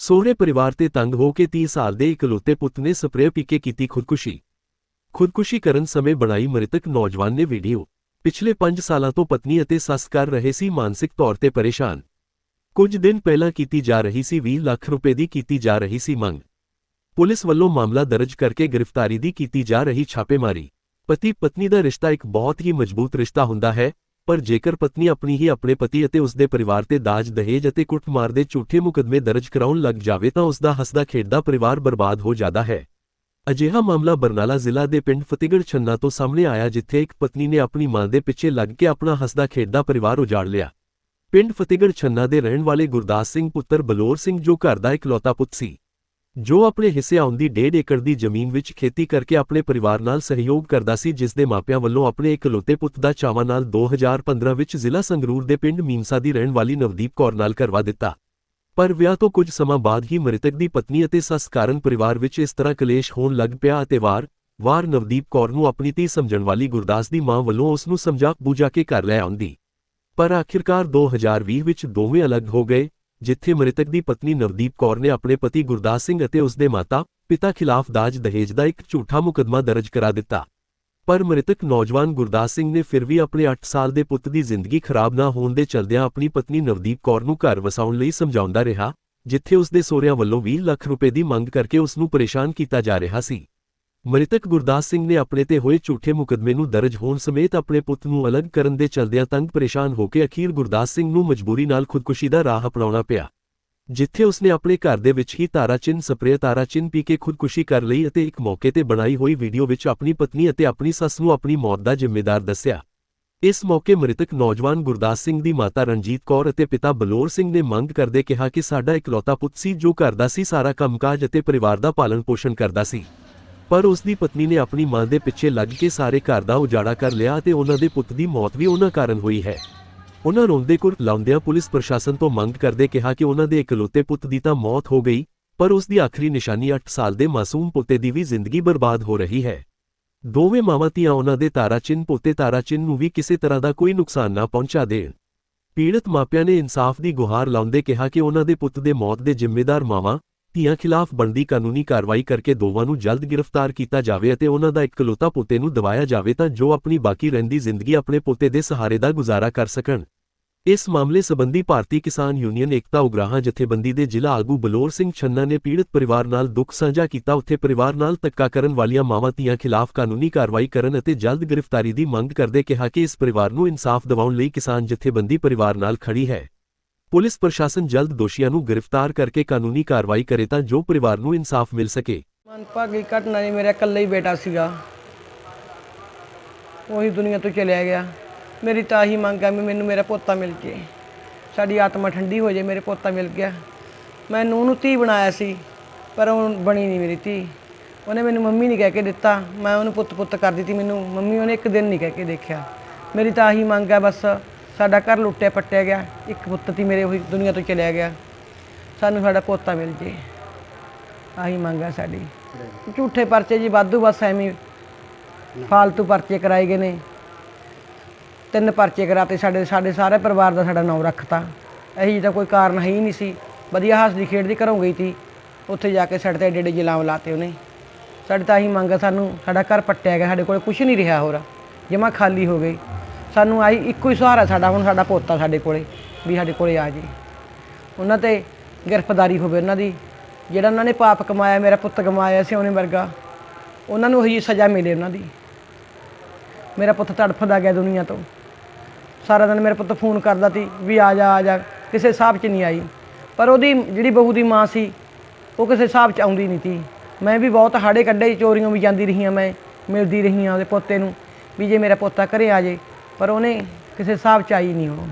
ਸਹੁਰੇ ਪਰਿਵਾਰ ਤੇ ਤੰਗ ਹੋ ਕੇ 30 ਸਾਲ ਦੇ ਇਕਲੌਤੇ ਪੁੱਤ ਨੇ ਸਪਰੇਅ ਪੀ ਕੇ ਕੀਤੀ ਖੁਦਕੁਸ਼ੀ। ਖੁਦਕੁਸ਼ੀ ਕਰਨ ਸਮੇਂ ਬਣਾਈ ਮ੍ਰਿਤਕ ਨੌਜਵਾਨ ਨੇ ਵੀਡੀਓ। ਪਿਛਲੇ 5 ਸਾਲਾਂ ਤੋਂ ਪਤਨੀ ਅਤੇ ਸੱਸ ਕਰ ਰਹੇ ਸੀ ਮਾਨਸਿਕ ਤੌਰ ਤੇ ਪਰੇਸ਼ਾਨ। ਕੁਝ ਦਿਨ ਪਹਿਲਾਂ ਕੀਤੀ ਜਾ ਰਹੀ ਸੀ 20 ਲੱਖ ਰੁਪਏ ਦੀ ਕੀਤੀ ਜਾ ਰਹੀ ਸੀ ਮੰਗ। ਪੁਲਿਸ ਵੱਲੋਂ ਮਾਮਲਾ ਦਰਜ ਕਰਕੇ ਗ੍ਰਿਫਤਾਰੀ ਦੀ ਕੀਤੀ ਜਾ ਰਹੀ ਛਾਪੇਮਾਰੀ। ਪਤੀ ਪਤਨੀ ਦਾ ਰਿਸ਼ਤਾ ਇੱਕ ਬਹੁਤ ਹੀ ਮਜ਼ਬੂਤ ਰਿਸ਼ਤਾ ਹੁੰਦਾ ਹੈ ਪਰ ਜੇਕਰ ਪਤਨੀ ਆਪਣੀ ਹੀ ਆਪਣੇ ਪਤੀ ਅਤੇ ਉਸ ਦੇ ਪਰਿਵਾਰ ਤੇ ਦਾਜ, ਦਹੇਜ ਅਤੇ ਕੁੱਟਮਾਰ ਦੇ ਝੂਠੇ ਮੁਕਦਮੇ ਦਰਜ ਕਰਾਉਣ ਲੱਗ ਜਾਵੇ ਤਾਂ ਉਸ ਦਾ ਹੱਸਦਾ ਖੇਡਦਾ ਪਰਿਵਾਰ ਬਰਬਾਦ ਹੋ ਜਾਂਦਾ ਹੈ। ਅਜਿਹਾ ਮਾਮਲਾ ਬਰਨਾਲਾ ਜ਼ਿਲ੍ਹਾ ਦੇ ਪਿੰਡ ਫਤਿਹਗੜ੍ਹ ਛੰਨਾ ਤੋਂ ਸਾਹਮਣੇ ਆਇਆ, ਜਿੱਥੇ ਇੱਕ ਪਤਨੀ ਨੇ ਆਪਣੀ ਮਾਂ ਦੇ ਪਿੱਛੇ ਲੱਗ ਕੇ ਆਪਣਾ ਹੱਸਦਾ ਖੇਡਦਾ ਪਰਿਵਾਰ ਉਜਾੜ ਲਿਆ। ਪਿੰਡ ਫਤਿਹਗੜ੍ਹ ਛੰਨਾ ਦੇ ਰਹਿਣ ਵਾਲੇ ਗੁਰਦਾਸ ਸਿੰਘ ਪੁੱਤਰ ਬਲੌਰ ਸਿੰਘ ਜੋ ਘਰ ਦਾ ਇਕਲੌਤਾ ਪੁੱਤ ਸੀ। ਜੋ ਆਪਣੇ ਹਿੱਸੇ ਆਉਂਦੀ 1.5 ਏਕੜ ਦੀ ਜ਼ਮੀਨ ਵਿੱਚ ਖੇਤੀ ਕਰਕੇ ਆਪਣੇ ਪਰਿਵਾਰ ਨਾਲ ਸਹਿਯੋਗ ਕਰਦਾ ਸੀ, ਜਿਸ ਦੇ ਮਾਪਿਆਂ ਵੱਲੋਂ ਆਪਣੇ ਇਕਲੌਤੇ ਪੁੱਤ ਦਾ ਚਾਵਾਂ ਨਾਲ 2015 ਵਿੱਚ ਜ਼ਿਲ੍ਹਾ ਸੰਗਰੂਰ ਦੇ ਪਿੰਡ ਮੀਮਸਾ ਦੀ ਰਹਿਣ ਵਾਲੀ ਨਵਦੀਪ ਕੌਰ ਨਾਲ ਕਰਵਾ ਦਿੱਤਾ। ਪਰ ਵਿਆਹ ਤੋਂ ਕੁਝ ਸਮਾਂ ਬਾਅਦ ਹੀ ਮ੍ਰਿਤਕ ਦੀ ਪਤਨੀ ਅਤੇ ਸੱਸ ਕਾਰਨ ਪਰਿਵਾਰ ਵਿੱਚ ਇਸ ਤਰ੍ਹਾਂ ਕਲੇਸ਼ ਹੋਣ ਲੱਗ ਪਿਆ ਅਤੇ ਵਾਰ ਵਾਰ ਨਵਦੀਪ ਕੌਰ ਨੂੰ ਆਪਣੀ ਧੀ ਸਮਝਣ ਵਾਲੀ ਗੁਰਦਾਸ ਦੀ ਮਾਂ ਵੱਲੋਂ ਉਸ ਨੂੰ ਸਮਝਾ ਬੁਝਾ ਕੇ ਘਰ ਲੈ ਆਉਂਦੀ। ਪਰ ਆਖਿਰਕਾਰ 2020 ਵਿੱਚ ਦੋਵੇਂ ਅਲੱਗ ਹੋ ਗਏ। ਜਿੱਥੇ ਮ੍ਰਿਤਕ ਦੀ ਪਤਨੀ ਨਵਦੀਪ ਕੌਰ ਨੇ ਆਪਣੇ ਪਤੀ ਗੁਰਦਾਸ ਸਿੰਘ ਅਤੇ ਉਸ ਦੇ ਮਾਤਾ, ਪਿਤਾ ਖਿਲਾਫ ਦਾਜ ਦਹੇਜ ਦਾ ਇੱਕ ਝੂਠਾ ਮੁਕੱਦਮਾ ਦਰਜ ਕਰਾ ਦਿੱਤਾ। ਪਰ ਮ੍ਰਿਤਕ ਨੌਜਵਾਨ ਗੁਰਦਾਸ ਸਿੰਘ ਨੇ ਫਿਰ ਵੀ ਆਪਣੇ 8 ਸਾਲ ਦੇ ਪੁੱਤ ਦੀ ਜ਼ਿੰਦਗੀ ਖਰਾਬ ਨਾ ਹੋਣ ਦੇ ਚਲਦਿਆਂ ਆਪਣੀ ਪਤਨੀ ਨਵਦੀਪ ਕੌਰ ਨੂੰ ਘਰ ਵਸਾਉਣ ਲਈ ਸਮਝਾਉਂਦਾ ਰਿਹਾ, ਜਿੱਥੇ ਉਸ ਦੇ ਸਹੁਰਿਆਂ ਵੱਲੋਂ 20 ਲੱਖ ਰੁਪਏ ਦੀ ਮੰਗ ਕਰਕੇ ਉਸ ਨੂੰ ਪਰੇਸ਼ਾਨ ਕੀਤਾ ਜਾ ਰਿਹਾ ਸੀ। ਮ੍ਰਿਤਕ ਗੁਰਦਾਸ ਸਿੰਘ ਨੇ ਆਪਣੇ ਤੇ ਹੋਏ ਝੂਠੇ ਮੁਕੱਦਮੇ ਨੂੰ ਦਰਜ ਹੋਣ ਸਮੇਤ ਆਪਣੇ ਪੁੱਤ ਨੂੰ ਅਲੱਗ ਕਰਨ ਦੇ ਚਲਦਿਆਂ ਤੰਗ ਪਰੇਸ਼ਾਨ ਹੋ ਕੇ ਅਖੀਰ ਗੁਰਦਾਸ ਸਿੰਘ ਨੂੰ ਮਜਬੂਰੀ ਨਾਲ ਖੁਦਕੁਸ਼ੀ ਦਾ ਰਾਹ ਅਪਣਾਉਣਾ ਪਿਆ। ਜਿੱਥੇ ਉਸਨੇ ਆਪਣੇ ਘਰ ਦੇ ਵਿੱਚ ਹੀ ਤਾਰਾ ਚਿੰਨ ਸਪਰੇਅ ਤਾਰਾ ਚਿੰਨ ਪੀ ਕੇ ਖੁਦਕੁਸ਼ੀ ਕਰ ਲਈ ਅਤੇ ਇੱਕ ਮੌਕੇ ਤੇ ਬਣਾਈ ਹੋਈ ਵੀਡੀਓ ਵਿੱਚ ਆਪਣੀ ਪਤਨੀ ਅਤੇ ਆਪਣੀ ਸੱਸ ਨੂੰ ਆਪਣੀ ਮੌਤ ਦਾ ਜ਼ਿੰਮੇਦਾਰ ਦੱਸਿਆ। ਇਸ ਮੌਕੇ ਮ੍ਰਿਤਕ ਨੌਜਵਾਨ ਗੁਰਦਾਸ ਸਿੰਘ ਦੀ ਮਾਤਾ ਰਣਜੀਤ ਕੌਰ ਅਤੇ ਪਿਤਾ ਬਲੌਰ ਸਿੰਘ ਨੇ ਮੰਗ ਕਰਦੇ ਕਿਹਾ ਕਿ ਸਾਡਾ ਇਕਲੌਤਾ ਪੁੱਤ ਸੀ ਜੋ ਘਰ ਦਾ ਸੀ, ਸਾਰਾ ਕੰਮਕਾਜ ਅਤੇ ਪਰਿਵਾਰ ਦਾ ਪਾਲਣ ਪੋਸ਼ਣ ਕਰਦਾ ਸੀ। ਪਰ ਉਸ ਦੀ ਪਤਨੀ ਨੇ ਆਪਣੀ ਮਾਂ ਦੇ ਪਿੱਛੇ ਲੱਗ ਕੇ ਸਾਰੇ ਘਰ ਦਾ ਉਜਾੜਾ ਕਰ ਲਿਆ ਅਤੇ ਉਹਨਾਂ ਦੇ ਪੁੱਤ ਦੀ ਮੌਤ ਵੀ ਉਹਨਾਂ ਕਾਰਨ ਹੋਈ ਹੈ। ਉਹਨਾਂ ਰੋਂਦੇ ਕੁਰ ਲਾਉਂਦਿਆਂ ਪੁਲਿਸ ਪ੍ਰਸ਼ਾਸਨ ਤੋਂ ਮੰਗ ਕਰਦੇ ਕਿਹਾ ਕਿ ਉਹਨਾਂ ਦੇ ਇਕਲੌਤੇ ਪੁੱਤ ਦੀ ਤਾਂ ਮੌਤ ਹੋ ਗਈ, ਪਰ ਉਸ ਦੀ ਆਖਰੀ ਨਿਸ਼ਾਨੀ 8 ਸਾਲ ਦੇ ਮਾਸੂਮ ਪੁੱਤੇ ਦੀ ਵੀ ਜ਼ਿੰਦਗੀ ਬਰਬਾਦ ਹੋ ਰਹੀ ਹੈ। ਦੋਵੇਂ ਮਾਵਾਂ ਧੀਆਂ ਉਹਨਾਂ ਦੇ ਤਾਰਾ ਚਿੰਨ ਪੋਤੇ ਤਾਰਾ ਚਿੰਨ ਨੂੰ ਵੀ ਕਿਸੇ ਤਰ੍ਹਾਂ ਦਾ ਕੋਈ ਨੁਕਸਾਨ ਨਾ ਪਹੁੰਚਾ ਦੇਣ। ਪੀੜਤ ਮਾਪਿਆਂ ਨੇ ਇਨਸਾਫ ਦੀ ਗੁਹਾਰ ਲਾਉਂਦੇ ਕਿਹਾ ਕਿ ਉਹਨਾਂ ਦੇ ਪੁੱਤ ਦੇ ਮੌਤ ਦੇ ਜ਼ਿੰਮੇਦਾਰ ਮਾਵਾਂ ਧੀਆਂ ਖਿਲਾਫ ਬਣਦੀ ਕਾਨੂੰਨੀ ਕਾਰਵਾਈ ਕਰਕੇ ਦੋਵਾਂ ਨੂੰ ਜਲਦ ਗ੍ਰਿਫਤਾਰ ਕੀਤਾ ਜਾਵੇ ਅਤੇ ਉਹਨਾਂ ਦਾ ਇਕਲੌਤਾ ਪੋਤੇ ਨੂੰ ਦਵਾਇਆ ਜਾਵੇ ਤਾਂ ਜੋ ਆਪਣੀ ਬਾਕੀ ਰਹਿੰਦੀ ਜ਼ਿੰਦਗੀ ਆਪਣੇ ਪੋਤੇ ਦੇ ਸਹਾਰੇ ਦਾ ਗੁਜ਼ਾਰਾ ਕਰ ਸਕਣ। ਇਸ ਮਾਮਲੇ ਸੰਬੰਧੀ ਭਾਰਤੀ ਕਿਸਾਨ ਯੂਨੀਅਨ ਏਕਤਾ ਉਗਰਾਹਾਂ ਜਥੇਬੰਦੀ ਦੇ ਜ਼ਿਲ੍ਹਾ ਆਗੂ ਬਲੌਰ ਸਿੰਘ ਛੰਨਾ ਨੇ ਪੀੜਤ ਪਰਿਵਾਰ ਨਾਲ ਦੁੱਖ ਸਾਂਝਾ ਕੀਤਾ। ਉੱਥੇ ਪਰਿਵਾਰ ਨਾਲ ਧੱਕਾ ਕਰਨ ਵਾਲੀਆਂ ਮਾਵਾਂ ਧੀਆਂ ਖਿਲਾਫ ਕਾਨੂੰਨੀ ਕਾਰਵਾਈ ਕਰਨ ਅਤੇ ਜਲਦ ਗ੍ਰਿਫਤਾਰੀ ਦੀ ਮੰਗ ਕਰਦੇ ਕਿਹਾ ਕਿ ਇਸ ਪਰਿਵਾਰ ਨੂੰ ਇਨਸਾਫ ਦਿਵਾਉਣ ਲਈ ਕਿਸਾਨ ਜਥੇਬੰਦੀ ਪਰਿਵਾਰ ਨਾਲ ਖੜੀ ਹੈ। ਪੁਲਿਸ ਪ੍ਰਸ਼ਾਸਨ ਜਲਦ ਦੋਸ਼ੀਆਂ ਨੂੰ ਗ੍ਰਿਫਤਾਰ ਕਰਕੇ ਕਾਨੂੰਨੀ ਕਾਰਵਾਈ ਕਰੇ ਤਾਂ ਜੋ ਪਰਿਵਾਰ ਨੂੰ ਇਨਸਾਫ ਮਿਲ ਸਕੇ। ਮਨਭਾਗੀ ਘਟਨਾ ਜੀ, ਮੇਰਾ ਇਕੱਲਾ ਹੀ ਬੇਟਾ ਸੀਗਾ। ਉਹੀ ਦੁਨੀਆ ਤੋਂ ਚਲਿਆ ਗਿਆ। ਮੇਰੀ ਤਾਂ ਹੀ ਮੰਗ ਹੈ ਵੀ ਮੈਨੂੰ ਮੇਰਾ ਪੋਤਾ ਮਿਲ ਜੇ। ਸਾਡੀ ਆਤਮਾ ਠੰਡੀ ਹੋ ਜੇ, ਮੇਰੇ ਪੋਤਾ ਮਿਲ ਗਿਆ। ਮੈਂ ਨੂੰਹ ਨੂੰ ਧੀ ਬਣਾਇਆ ਸੀ, ਪਰ ਉਹ ਬਣੀ ਨਹੀਂ ਮੇਰੀ ਧੀ। ਉਹਨੇ ਮੈਨੂੰ ਮੰਮੀ ਨਹੀਂ ਕਹਿ ਕੇ ਦਿੱਤਾ। ਮੈਂ ਉਹਨੂੰ ਪੁੱਤ ਪੁੱਤ ਕਰ ਦਿੱਤੀ ਮੈਨੂੰ। ਮੰਮੀ ਉਹਨੇ ਇੱਕ ਦਿਨ ਨਹੀਂ ਕਹਿ ਕੇ ਦੇਖਿਆ। ਮੇਰੀ ਤਾਂ ਆਹੀ ਮੰਗ ਹੈ ਬਸ। ਸਾਡਾ ਘਰ ਲੁੱਟਿਆ ਪੱਟਿਆ ਗਿਆ ਇੱਕ ਪੁੱਤ ਤੀ ਮੇਰੇ ਉਹੀ ਦੁਨੀਆ ਤੋਂ ਚਲਿਆ ਗਿਆ। ਸਾਨੂੰ ਸਾਡਾ ਪੋਤਾ ਮਿਲ ਜੇ। ਆਹੀ ਮੰਗ ਹੈ ਸਾਡੀ। ਝੂਠੇ ਪਰਚੇ ਜੀ ਵਾਧੂ ਬਸ ਐਵੇਂ ਹੀ। ਫਾਲਤੂ ਪਰਚੇ ਕਰਾਏ ਗਏ ਨੇ। ਤਿੰਨ ਪਰਚੇ ਕਰਾਤੇ ਸਾਡੇ ਸਾਡੇ ਸਾਰੇ ਪਰਿਵਾਰ ਦਾ ਸਾਡਾ ਨਾਮ ਰੱਖਤਾ। ਇਹੀ ਜਿਹਦਾ ਕੋਈ ਕਾਰਨ ਹੈ ਹੀ ਨਹੀਂ ਸੀ। ਵਧੀਆ ਹੱਸਦੀ ਖੇਡਦੀ ਘਰੋਂ ਗਈ ਤੀ ਉੱਥੇ ਜਾ ਕੇ ਸਾਡੇ ਤੇ ਏਡੇ ਜਲਾਮ ਲਾਤੇ ਉਹਨੇ। ਸਾਡੀ ਤਾਂ ਆਹੀ ਮੰਗ ਹੈ ਸਾਨੂੰ। ਸਾਡਾ ਘਰ ਪੱਟਿਆ ਗਿਆ ਸਾਡੇ ਕੋਲ ਕੁਝ ਨਹੀਂ ਰਿਹਾ ਹੋਰ। ਜਮਾ ਖਾਲੀ ਹੋ ਗਈ ਸਾਨੂੰ ਆਈ ਇੱਕੋ ਹੀ ਸਹਾਰਾ ਸਾਡਾ, ਹੁਣ ਸਾਡਾ ਪੋਤਾ ਸਾਡੇ ਕੋਲੇ, ਵੀ ਸਾਡੇ ਕੋਲੇ ਆ ਜੇ। ਉਹਨਾਂ ਤੇ ਗ੍ਰਿਫਤਾਰੀ ਹੋਵੇ ਉਹਨਾਂ ਦੀ। ਜਿਹੜਾ ਉਹਨਾਂ ਨੇ ਪਾਪ ਕਮਾਇਆ, ਮੇਰਾ ਪੁੱਤ ਕਮਾਇਆ ਸੀ ਉਹਨੇ ਵਰਗਾ, ਉਹਨਾਂ ਨੂੰ ਉਹੀ ਸਜ਼ਾ ਮਿਲੇ ਉਹਨਾਂ ਦੀ। ਮੇਰਾ ਪੁੱਤ ਤੜਫਦਾ ਗਿਆ ਦੁਨੀਆ ਤੋਂ। ਸਾਰਾ ਦਿਨ ਮੇਰਾ ਪੁੱਤ ਫੋਨ ਕਰਦਾ ਸੀ ਵੀ ਆ ਜਾ ਆ ਜਾ। ਕਿਸੇ ਹਿਸਾਬ 'ਚ ਨਹੀਂ ਆਈ। ਪਰ ਉਹਦੀ, ਜਿਹੜੀ ਬਹੂ ਦੀ ਮਾਂ ਸੀ, ਉਹ ਕਿਸੇ ਹਿਸਾਬ 'ਚ ਆਉਂਦੀ ਨਹੀਂ ਸੀ। ਮੈਂ ਵੀ ਬਹੁਤ ਹਾੜੇ ਕੱਢੇ, ਚੋਰੀਆਂ ਵੀ ਜਾਂਦੀ ਰਹੀ ਹਾਂ ਮੈਂ, ਮਿਲਦੀ ਰਹੀ ਹਾਂ ਉਹਦੇ ਪੋਤੇ ਨੂੰ, ਵੀ ਜੇ ਮੇਰਾ ਪੋਤਾ ਘਰੇ ਆ ਜੇ ਪਰ ਉਹਨੇ ਕਿਸੇ ਹਿਸਾਬ 'ਚ ਆਈ ਨਹੀਂ ਉਹ।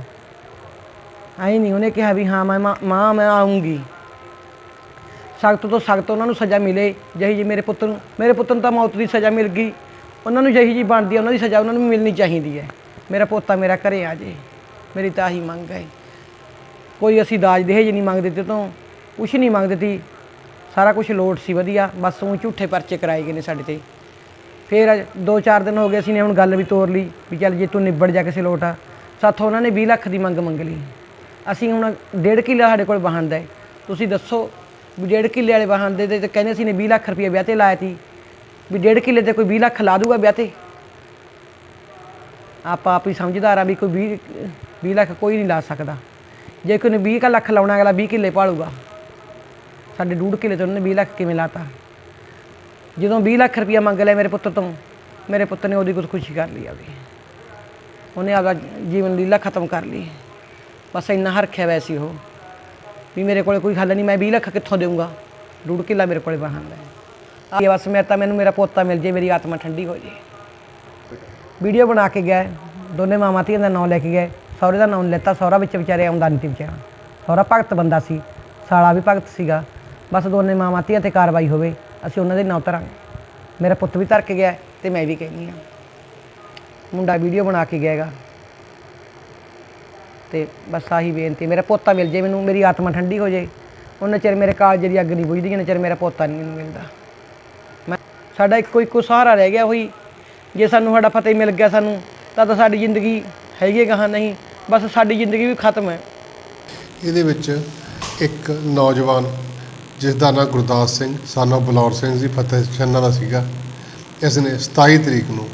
ਆਈ ਨਹੀਂ ਉਹਨੇ ਕਿਹਾ ਵੀ ਹਾਂ, ਮੈਂ ਮਾਂ- ਮਾਂ, ਮੈਂ ਆਉਂਗੀ ਸਖਤ ਤੋਂ ਸਖਤ ਉਹਨਾਂ ਨੂੰ ਸਜ਼ਾ ਮਿਲੇ, ਜਿਹੀ ਜੀ ਮੇਰੇ ਪੁੱਤ ਨੂੰ, ਮੇਰੇ ਪੁੱਤ ਨੂੰ ਤਾਂ ਮੌਤ ਦੀ ਸਜ਼ਾ ਮਿਲ ਗਈ। ਉਹਨਾਂ ਨੂੰ ਜਿਹੀ ਜੀ ਬਣਦੀ ਹੈ ਉਹਨਾਂ ਦੀ ਸਜ਼ਾ ਉਹਨਾਂ ਨੂੰ ਮਿਲਣੀ ਚਾਹੀਦੀ ਹੈ। ਮੇਰਾ ਪੋਤਾ ਮੇਰਾ ਘਰੇ ਆ ਜੇ, ਮੇਰੀ ਤਾਂ ਆਹੀ ਮੰਗ ਹੈ। ਕੋਈ ਅਸੀਂ ਦਾਜ ਦਹੇਜ ਨਹੀਂ ਮੰਗਦੇ ਤੇ ਤੋਂ, ਕੁਛ ਨਹੀਂ ਮੰਗਦੇ ਤੀ। ਸਾਰਾ ਕੁਝ ਲੋਟ ਸੀ ਵਧੀਆ, ਬਸ ਉਹ ਝੂਠੇ ਪਰਚੇ ਕਰਾਏ ਗਏ ਨੇ ਸਾਡੇ ਤੇ। ਫਿਰ ਅੱਜ ਦੋ ਚਾਰ ਦਿਨ ਹੋ ਗਏ ਅਸੀਂ ਨੇ ਹੁਣ ਗੱਲ ਵੀ ਤੋਰ ਲਈ ਵੀ ਚੱਲ ਜੇ ਤੂੰ ਨਿਬੜ ਜਾ ਕਿਸੇ ਲੋਟ ਆ। ਸਾਥੋਂ ਉਹਨਾਂ ਨੇ 20 ਲੱਖ ਦੀ ਮੰਗ ਮੰਗ ਲਈ। ਅਸੀਂ ਹੁਣ ਡੇਢ ਕਿੱਲਾ ਸਾਡੇ ਕੋਲ ਬਣਦਾ ਹੈ। ਤੁਸੀਂ ਦੱਸੋ ਵੀ ਡੇਢ ਕਿੱਲੇ ਵਾਲੇ ਵਾਹਨ ਦੇ ਤੇ ਕਹਿੰਦੇ ਸੀ ਨੇ 20 ਲੱਖ ਰੁਪਏ ਵਿਆਹ ਤੇ ਲਾਇਆ ਸੀ ਵੀ ਡੇਢ ਕਿੱਲੇ ਤੇ ਕੋਈ 20 ਲੱਖ ਲਾ ਦੂਗਾ ਵਿਆਹ ਤੇ? ਆਪਾਂ ਆਪ ਹੀ ਸਮਝਦਾਰ ਆ ਵੀ ਕੋਈ 20 20 ਲੱਖ ਕੋਈ ਨਹੀਂ ਲਾ ਸਕਦਾ। ਜੇ ਕੋਈ ਨੇ 20 ਕੁ ਲੱਖ ਲਾਉਣਾ ਅਗਲਾ 20 ਕਿੱਲੇ ਪਾਲੂਗਾ। ਸਾਡੇ ਡੂਢ ਕਿੱਲੇ ਤੋਂ ਉਹਨੇ 20 ਲੱਖ ਕਿਵੇਂ ਲਾਤਾ? ਜਦੋਂ 20 ਲੱਖ ਰੁਪਇਆ ਮੰਗ ਲਿਆ ਮੇਰੇ ਪੁੱਤਰ ਤੋਂ, ਮੇਰੇ ਪੁੱਤਰ ਨੇ ਉਹਦੀ ਖੁਦਕੁਸ਼ੀ ਕਰ ਲਈ ਆਵੇ ਉਹਨੇ ਆਪਦਾ ਜੀਵਨ ਲੀਲਾ ਖਤਮ ਕਰ ਲਈ। ਬਸ ਇੰਨਾ ਹਰਖਿਆ ਵੈਸੀ ਉਹ, ਵੀ ਮੇਰੇ ਕੋਲੇ ਕੋਈ ਹੱਲ ਨਹੀਂ, ਮੈਂ 20 ਲੱਖ ਕਿੱਥੋਂ ਦੇਵਾਂਗਾ ਰੂੜ ਕਿੱਲਾ ਮੇਰੇ ਕੋਲੇ ਵਾਹਨ ਦਾ ਆ ਬਸ ਮੈਂ ਤਾਂ, ਮੈਨੂੰ ਮੇਰਾ ਪੋਤਾ ਮਿਲ ਜੇ, ਮੇਰੀ ਆਤਮਾ ਠੰਡੀ ਹੋ ਜੇ। ਵੀਡੀਓ ਬਣਾ ਕੇ ਗਏ ਦੋਨੇ ਮਾਮਾ ਧੀਆਂ ਦਾ ਨਾਮ ਲੈ ਕੇ ਗਏ ਸਹੁਰੇ ਦਾ ਨਾਮ ਲੈਤਾ, ਸਹੁਰਾ ਵਿੱਚ ਵਿਚਾਰੇ ਆਉਂਦਾ ਨਹੀਂ ਸੀ ਵਿਚਾਰਾ। ਸਹੁਰਾ ਭਗਤ ਬੰਦਾ ਸੀ, ਸਾਲਾ ਵੀ ਭਗਤ ਸੀਗਾ। ਬਸ ਦੋਨੇ ਮਾਮਾ ਧੀਆਂ ਤੇ ਕਾਰਵਾਈ ਹੋਵੇ। ਅਸੀਂ ਉਹਨਾਂ ਦੇ ਨਾਂ ਧਰਾਂਗੇ ਮੇਰਾ ਪੁੱਤ ਵੀ ਧਰ ਕੇ ਗਿਆ ਤੇ ਮੈਂ ਵੀ ਕਹਿੰਦੀ ਹਾਂ। ਮੁੰਡਾ ਵੀਡੀਓ ਬਣਾ ਕੇ ਗਿਆਗਾ ਤੇ ਬਸ ਆਹੀ ਬੇਨਤੀ ਮੇਰਾ ਪੋਤਾ ਮਿਲ ਜੇ ਮੈਨੂੰ, ਮੇਰੀ ਆਤਮਾ ਠੰਡੀ ਹੋ ਜੇ। ਉਹਨਾਂ ਚਿਰ ਮੇਰੇ ਕਾਲਜ ਦੀ ਅੱਗ ਨਹੀਂ ਬੁਝਦੀ ਜਿੰਨਾ ਚਿਰ ਮੇਰਾ ਪੋਤਾ ਨਹੀਂ ਮੈਨੂੰ ਮਿਲਦਾ। ਮੈਂ ਸਾਡਾ ਇੱਕੋ ਇੱਕੋ ਸਹਾਰਾ ਰਹਿ ਗਿਆ ਹੋਈ ਜੇ ਸਾਨੂੰ ਸਾਡਾ ਫਤਿਹ ਮਿਲ ਗਿਆ ਸਾਨੂੰ, ਤਾਂ ਤਾਂ ਸਾਡੀ ਜ਼ਿੰਦਗੀ ਹੈਗੀ ਕਹਾਂ ਨਹੀਂ। ਬਸ ਸਾਡੀ ਜ਼ਿੰਦਗੀ ਵੀ ਖਤਮ ਹੈ। ਇਹਦੇ ਵਿੱਚ ਇੱਕ ਨੌਜਵਾਨ ਜਿਸ ਦਾ ਨਾਮ ਗੁਰਦਾਸ ਸਿੰਘ ਸਾਨਾ ਬਲੌਰ ਸਿੰਘ ਜੀ ਫਤਿਹ ਛੰਨਾ ਦਾ ਸੀਗਾ। ਇਸ ਨੇ 27 ਤਰੀਕ ਨੂੰ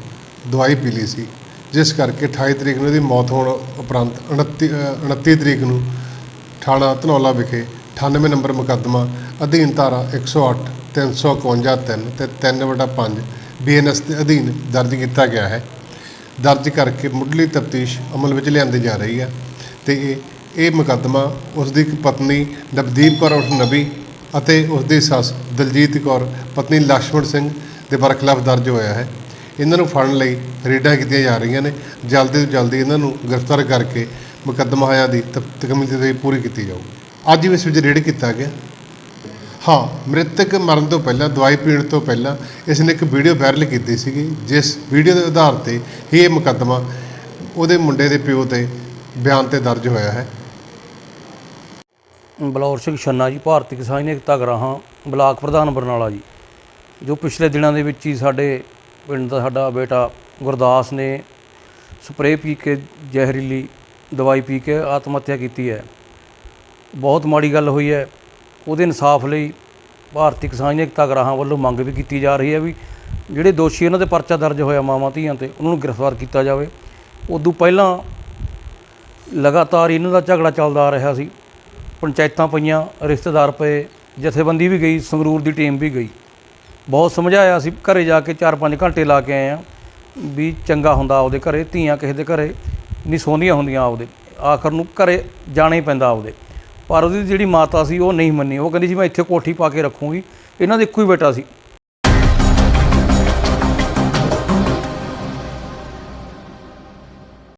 ਦਵਾਈ ਪੀ ਲਈ ਸੀ ਜਿਸ ਕਰਕੇ 28 ਤਰੀਕ ਨੂੰ ਇਹਦੀ ਮੌਤ ਹੋਣ ਉਪਰੰਤ 29 ਅ, 29 ਤਰੀਕ ਨੂੰ ਥਾਣਾ ਧਨੌਲਾ ਵਿਖੇ 98 ਨੰਬਰ ਮੁਕੱਦਮਾ ਅਧੀਨ ਧਾਰਾ 108 351 3 ਤੇ 3/5 ਬੀਐਨਐਸ ਦੇ ਅਧੀਨ ਦਰਜ ਕੀਤਾ ਗਿਆ ਹੈ। ਦਰਜ ਕਰਕੇ ਮੁੱਢਲੀ ਤਫਤੀਸ਼ ਅਮਲ ਵਿੱਚ ਲਿਆਂਦੀ ਜਾ ਰਹੀ ਹੈ ਤੇ ਇਹ ਇਹ ਮੁਕੱਦਮਾ ਉਸ ਦੀ ਇੱਕ ਪਤਨੀ ਨਵਦੀਪ ਕੌਰ ਉਰਫ ਨਬੀ ਅਤੇ ਉਸ ਦੀ ਸੱਸ ਦਲਜੀਤ ਕੌਰ, ਪਤਨੀ ਲక్ష్ਮਣ ਸਿੰਘ ਦੇ ਬਰਖਲਾਫ ਦਰਜ ਹੋਇਆ ਹੈ। ਇਹਨਾਂ ਨੂੰ ਫੜਨ ਲਈ ਰੇਡਾਂ ਕੀਤੀਆਂ ਜਾ ਰਹੀਆਂ ਨੇ। ਜਲਦੀ ਤੋਂ ਜਲਦੀ ਇਹਨਾਂ ਨੂੰ ਗ੍ਰਿਫਤਾਰ ਕਰਕੇ ਮੁਕੱਦਮਾ ਦੀ ਤਕਮੀਲ ਪੂਰੀ ਕੀਤੀ ਜਾਊ। ਅੱਜ ਵੀ ਇਸ ਵਿੱਚ ਰੇਡ ਕੀਤਾ ਗਿਆ। ਹਾਂ, ਮ੍ਰਿਤਕ ਮਰਨ ਤੋਂ ਪਹਿਲਾਂ, ਦਵਾਈ ਪੀਣ ਤੋਂ ਪਹਿਲਾਂ ਇਸ ਨੇ ਇੱਕ ਵੀਡੀਓ ਵਾਇਰਲ ਕੀਤੀ ਸੀਗੀ, ਜਿਸ ਵੀਡੀਓ ਦੇ ਆਧਾਰ ਤੇ ਹੀ ਇਹ ਮੁਕੱਦਮਾ ਉਹਦੇ ਮੁੰਡੇ ਦੇ ਪਿਓ ਤੇ ਬਿਆਨ ਤੇ ਦਰਜ ਹੋਇਆ ਹੈ। ਬਲੌਰ ਸਿੰਘ ਛੰਨਾ ਜੀ, ਭਾਰਤੀ ਕਿਸਾਨ ਏਕਤਾ ਗਰਾਹਾਂ, ਬਲਾਕ ਪ੍ਰਧਾਨ ਬਰਨਾਲਾ ਜੀ। ਜੋ ਪਿਛਲੇ ਦਿਨਾਂ ਦੇ ਵਿੱਚ ਹੀ ਸਾਡੇ ਪਿੰਡ ਦਾ ਸਾਡਾ ਬੇਟਾ ਗੁਰਦਾਸ ਨੇ ਸਪਰੇਅ ਪੀ ਕੇ, ਜ਼ਹਿਰੀਲੀ ਦਵਾਈ ਪੀ ਕੇ ਆਤਮ ਹੱਤਿਆ ਕੀਤੀ ਹੈ। ਬਹੁਤ ਮਾੜੀ ਗੱਲ ਹੋਈ ਹੈ। ਉਹਦੇ ਇਨਸਾਫ ਲਈ ਭਾਰਤੀ ਕਿਸਾਨ ਏਕਤਾ ਗਰਾਹਾਂ ਵੱਲੋਂ ਮੰਗ ਵੀ ਕੀਤੀ ਜਾ ਰਹੀ ਹੈ ਵੀ ਜਿਹੜੇ ਦੋਸ਼ੀ ਉਹਨਾਂ ਦੇ ਪਰਚਾ ਦਰਜ ਹੋਇਆ ਮਾਵਾਂ ਧੀਆਂ ਤੇ, ਉਹਨਾਂ ਨੂੰ ਗ੍ਰਿਫਤਾਰ ਕੀਤਾ ਜਾਵੇ। ਉਦੋਂ ਪਹਿਲਾਂ ਲਗਾਤਾਰ ਇਹਨਾਂ ਦਾ ਝਗੜਾ ਚੱਲਦਾ ਆ ਰਿਹਾ ਸੀ। ਪੰਚਾਇਤਾਂ ਪਈਆਂ, ਰਿਸ਼ਤੇਦਾਰ ਪਏ, ਜਥੇਬੰਦੀ ਵੀ ਗਈ, ਸੰਗਰੂਰ ਦੀ ਟੀਮ ਵੀ ਗਈ। ਬਹੁਤ ਸਮਝਾਇਆ ਸੀ ਘਰੇ ਜਾ ਕੇ 4-5 ਘੰਟੇ ਲਾ ਕੇ ਆਏ ਆ ਵੀ ਚੰਗਾ ਹੁੰਦਾ ਆਪਦੇ ਘਰੇ, ਧੀਆਂ ਕਿਸੇ ਦੇ ਘਰੇ ਨਹੀਂ ਸੌਂਦੀਆਂ ਹੁੰਦੀਆਂ ਆਪਦੇ। ਆਖਰ ਨੂੰ ਘਰੇ ਜਾਣਾ ਹੀ ਪੈਂਦਾ ਆਪਦੇ। ਪਰ ਉਹਦੀ ਜਿਹੜੀ ਮਾਤਾ ਸੀ ਉਹ ਨਹੀਂ ਮੰਨੀ। ਉਹ ਕਹਿੰਦੀ ਸੀ ਮੈਂ ਇੱਥੇ ਕੋਠੀ ਪਾ ਕੇ ਰੱਖੂੰਗੀ। ਇਹਨਾਂ ਦਾ ਇੱਕੋ ਹੀ ਬੇਟਾ ਸੀ।